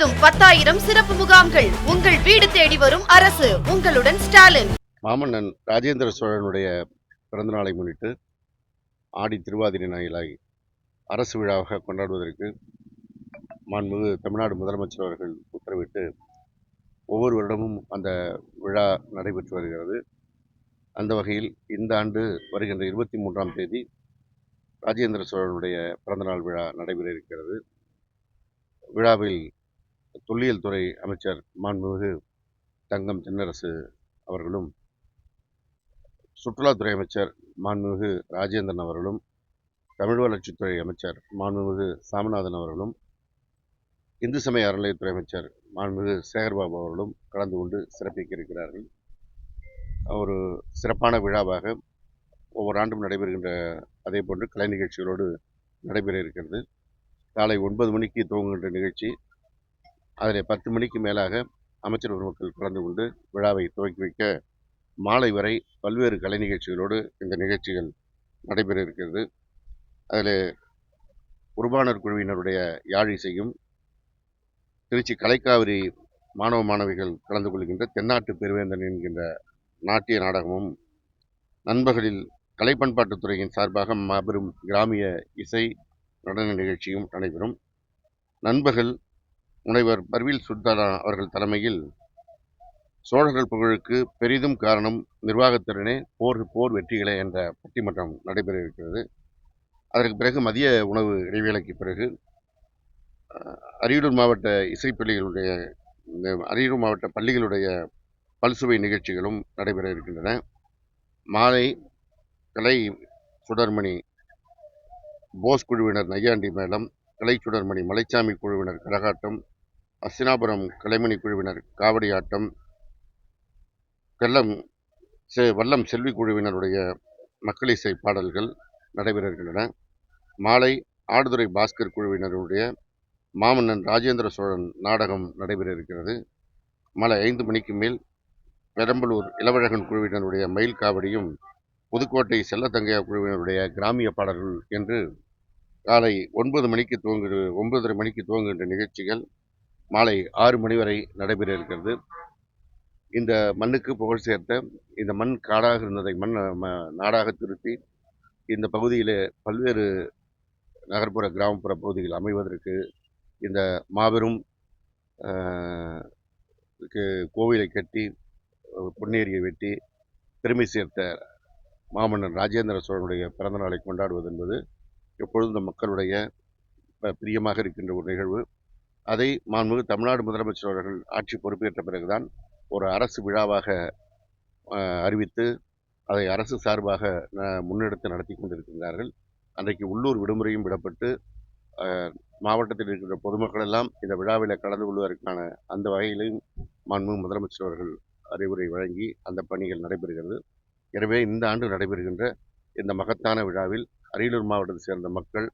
முழுவதும் பத்தாயிரம் சிறப்பு முகாம்கள் உங்கள் வீடு தேடி வரும் அரசு. உங்களுடன் ஸ்டாலின். மாமன்னன் ராஜேந்திர சோழனுடைய பிறந்தநாளை முன்னிட்டு ஆடி திருவாதிரை நாயிலாகி அரசு விழாவாக கொண்டாடுவதற்கு மாண்புமிகு தமிழ்நாடு முதலமைச்சர் அவர்கள் உத்தரவிட்டு ஒவ்வொரு வருடமும் அந்த விழா நடைபெற்று வருகிறது. அந்த வகையில் இந்த ஆண்டு வருகின்ற இருபத்தி மூன்றாம் தேதி ராஜேந்திர சோழனுடைய பிறந்தநாள் விழா நடைபெற இருக்கிறது. விழாவில் தொல்லியல் துறை அமைச்சர் மாண்புமிகு தங்கம் தென்னரசு அவர்களும் சுற்றுலாத்துறை அமைச்சர் மாண்புமிகு ராஜேந்திரன் அவர்களும் தமிழ் வளர்ச்சித்துறை அமைச்சர் மாண்புமிகு சாமிநாதன் அவர்களும் இந்து சமய அறநிலையத்துறை அமைச்சர் மாண்புமிகு சேகர்பாபு அவர்களும் கலந்து கொண்டு சிறப்பிக்க இருக்கிறார்கள் ஒரு சிறப்பான விழாவாக ஒவ்வொரு ஆண்டும் நடைபெறுகின்ற அதே போன்று கலை நிகழ்ச்சிகளோடு நடைபெற இருக்கிறது. காலை ஒன்பது மணிக்கு துவங்குகின்ற நிகழ்ச்சி அதில் பத்து மணிக்கு மேலாக அமைச்சர் பெருமக்கள் கலந்து கொண்டு விழாவை துவக்கி வைக்க மாலை வரை பல்வேறு கலை நிகழ்ச்சிகளோடு இந்த நிகழ்ச்சிகள் நடைபெற இருக்கிறது. அதில் உருபானர் குழுவினருடைய யாழ் இசையும் திருச்சி கலைக்காவிரி மாணவ மாணவிகள் கலந்து கொள்கின்ற தென்னாட்டு பெருவேந்தன் என்கின்ற நாட்டிய நாடகமும் நண்பகலில் கலை பண்பாட்டுத்துறையின் சார்பாக மாபெரும் கிராமிய இசை நடன நிகழ்ச்சியும் நடைபெறும். நண்பகல் முனைவர் பர்வீல் சுல்தானா அவர்கள் தலைமையில் சோழர்கள் புகழுக்கு பெரிதும் காரணம் நிர்வாகத்திறனே போர் போர் வெற்றிகளே என்ற பட்டிமன்றம் நடைபெற இருக்கிறது அதற்கு பிறகு மதிய உணவு இடைவேளைக்கு பிறகு அரியலூர் மாவட்ட இசைப்பள்ளிகளுடைய இந்த அரியலூர் மாவட்ட பள்ளிகளுடைய பல்சுவை நிகழ்ச்சிகளும் நடைபெற இருக்கின்றன. மாலை கலை சுடர்மணி போஸ் குழுவினர் நையாண்டி மேளம் கலைச்சுடர்மணி மலைச்சாமி குழுவினர் கரகாட்டம் அஸ்தினாபுரம் கலைமணி குழுவினர் காவடி ஆட்டம் செ வல்லம் செல்வி குழுவினருடைய மக்கள் இசை பாடல்கள் நடைபெறுகின்றன மாலை ஆடுதுறை பாஸ்கர் குழுவினருடைய மாமன்னன் ராஜேந்திர சோழன் நாடகம் நடைபெற இருக்கிறது மாலை ஐந்து மணிக்கு மேல் பெரம்பலூர் இளவழகன் குழுவினருடைய மயில் காவடியும் புதுக்கோட்டை செல்லத்தங்கையா குழுவினருடைய கிராமிய பாடல்கள் என்று காலை ஒன்பது மணிக்கு துவங்கு ஒன்பதரை மணிக்கு துவங்குகின்ற நிகழ்ச்சிகள் மாலை ஆறு மணி வரை நடைபெற இருக்கிறது. இந்த மண்ணுக்கு புகழ் சேர்த்த இந்த மண் காடாக இருந்ததை மண் ம- நாடாக திருத்தி இந்த பகுதியில் பல்வேறு நகர்ப்புற கிராமப்புற பகுதிகள் அமைவதற்கு இந்த மாபெரும் கோவிலை கட்டி பொன்னேரியை வெட்டி பெருமை சேர்த்த மாமன்னன் ராஜேந்திர சோழனுடைய பிறந்த நாளை கொண்டாடுவது என்பது எப்பொழுதும் இந்த மக்களுடைய பிரியமாக இருக்கின்ற ஒரு நிகழ்வு. அதை மாண்புமிகு தமிழ்நாடு முதலமைச்சர் அவர்கள் ஆட்சி பொறுப்பேற்ற பிறகுதான் ஒரு அரசு விழாவாக அறிவித்து அதை அரசு சார்பாக முன்னெடுத்து நடத்தி கொண்டிருக்கின்றார்கள். அன்றைக்கு உள்ளூர் விடுமுறையும் விடப்பட்டு மாவட்டத்தில் இருக்கின்ற பொதுமக்கள் எல்லாம் இந்த விழாவில் கலந்து கொள்வதற்கான அந்த வகையிலும் மாண்புமிகு முதலமைச்சர் அவர்கள் அறிவுரை வழங்கி அந்த பணிகள் நடைபெறுகிறது. எனவே இந்த ஆண்டு நடைபெறுகின்ற இந்த மகத்தான விழாவில் அரியலூர் மாவட்டத்தை சேர்ந்த மக்கள்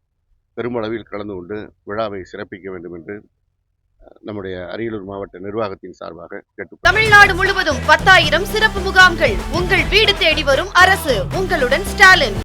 பெருமளவில் கலந்து கொண்டு விழாவை சிறப்பிக்க வேண்டும் என்று நம்முடைய அரியலூர் மாவட்ட நிர்வாகத்தின் சார்பாக கேட்டுக் தமிழ்நாடு முழுவதும் பத்தாயிரம் சிறப்பு முகாம்கள் உங்கள் வீடு தேடி வரும் அரசு உங்களுடன் ஸ்டாலின்.